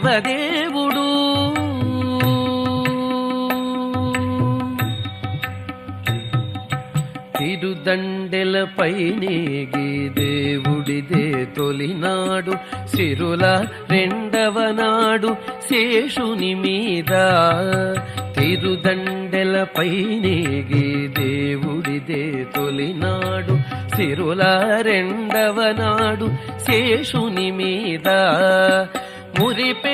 దేవదేవుడు. తిరుదండెలపై నేగి దేవుడిదే తొలినాడు. సిరుల రెండవ నాడు శేషుని మీద తిరుదండెలపై నేగి దేవుడిదే తొలినాడు. సిరుల రెండవ నాడు శేషుని మీద మురిపే